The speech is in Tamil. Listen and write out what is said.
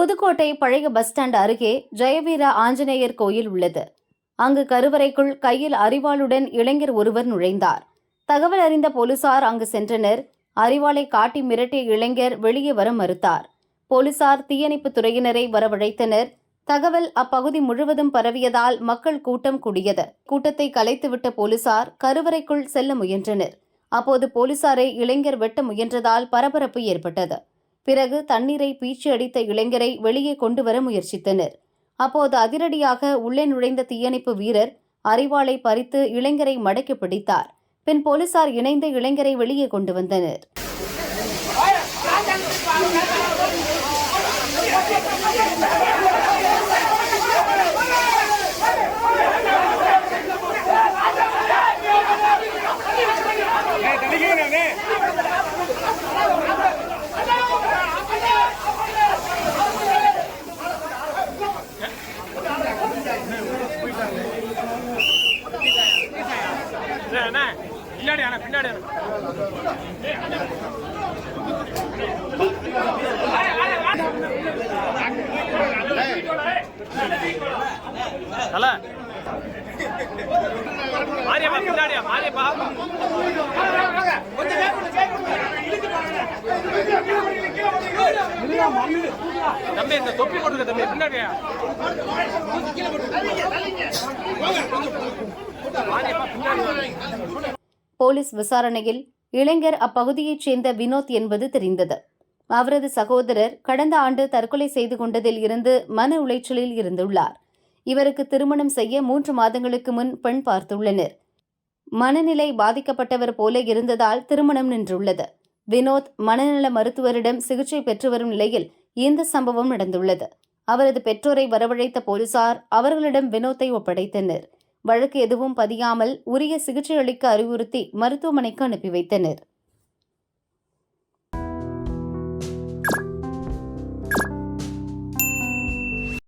புதுக்கோட்டை பழைய பஸ் ஸ்டாண்ட் அருகே ஜெயவீர ஆஞ்சநேயர் கோயில் உள்ளது. அங்கு கருவறைக்குள் கையில் அரிவாளுடன் இளைஞர் ஒருவர் நுழைந்தார். தகவல் அறிந்த போலீசார் அங்கு சென்றனர். அரிவாளை காட்டி மிரட்டிய இளைஞர் வெளியே வர மறுத்தார். போலீசார் தீயணைப்புத் துறையினரை வரவழைத்தனர். தகவல் அப்பகுதி முழுவதும் பரவியதால் மக்கள் கூட்டம் கூடியது. கூட்டத்தை கலைத்துவிட்ட போலீசார் கருவறைக்குள் செல்ல முயன்றனர். அப்போது போலீசாரை இளைஞர் வெட்ட முயன்றதால் பரபரப்பு ஏற்பட்டது. பிறகு தண்ணீரை பீச்சி அடித்த இளைஞரை வெளியே கொண்டு வர முயற்சித்தனர். அப்போது அதிரடியாக உள்ளே நுழைந்த தீயணைப்பு வீரர் அரிவாளை பறித்து இளைஞரை மடக்கி பிடித்தார். பின் போலீசார் இணைந்து இளைஞரை வெளியே கொண்டு வந்தனர். பின்னாடி அண்ணா பின்னாடி அண்ணா. மாரியம்மா பின்னாடியா மாரியப்பா தம்பி இந்த தொப்பி போட்டுருக்க தம்பி பின்னாடியா மாரியப்பா பின்னாடி வாங்க. போலீஸ் விசாரணையில் இளைஞர் அப்பகுதியைச் சேர்ந்த வினோத் என்பது தெரிந்தது. அவரது சகோதரர் கடந்த ஆண்டு தற்கொலை செய்து கொண்டதில் இருந்து மன உளைச்சலில் இருந்துள்ளார். இவருக்கு திருமணம் செய்ய மூன்று மாதங்களுக்கு முன் பெண் பார்த்துள்ளனர். மனநிலை பாதிக்கப்பட்டவர் போல இருந்ததால் திருமணம் நின்றுள்ளது. வினோத் மனநல மருத்துவரிடம் சிகிச்சை பெற்று வரும் நிலையில் இந்த சம்பவம் நடந்துள்ளது. அவரது பெற்றோரை வரவழைத்த போலீசார் அவர்களிடம் வினோத்தை ஒப்படைத்தனர். வழக்கு எதுவும் பதியாமல் உரிய சிகிச்சை அளிக்க அறிவுறுத்தி மருத்துவமனைக்கு அனுப்பி வைத்தனர்.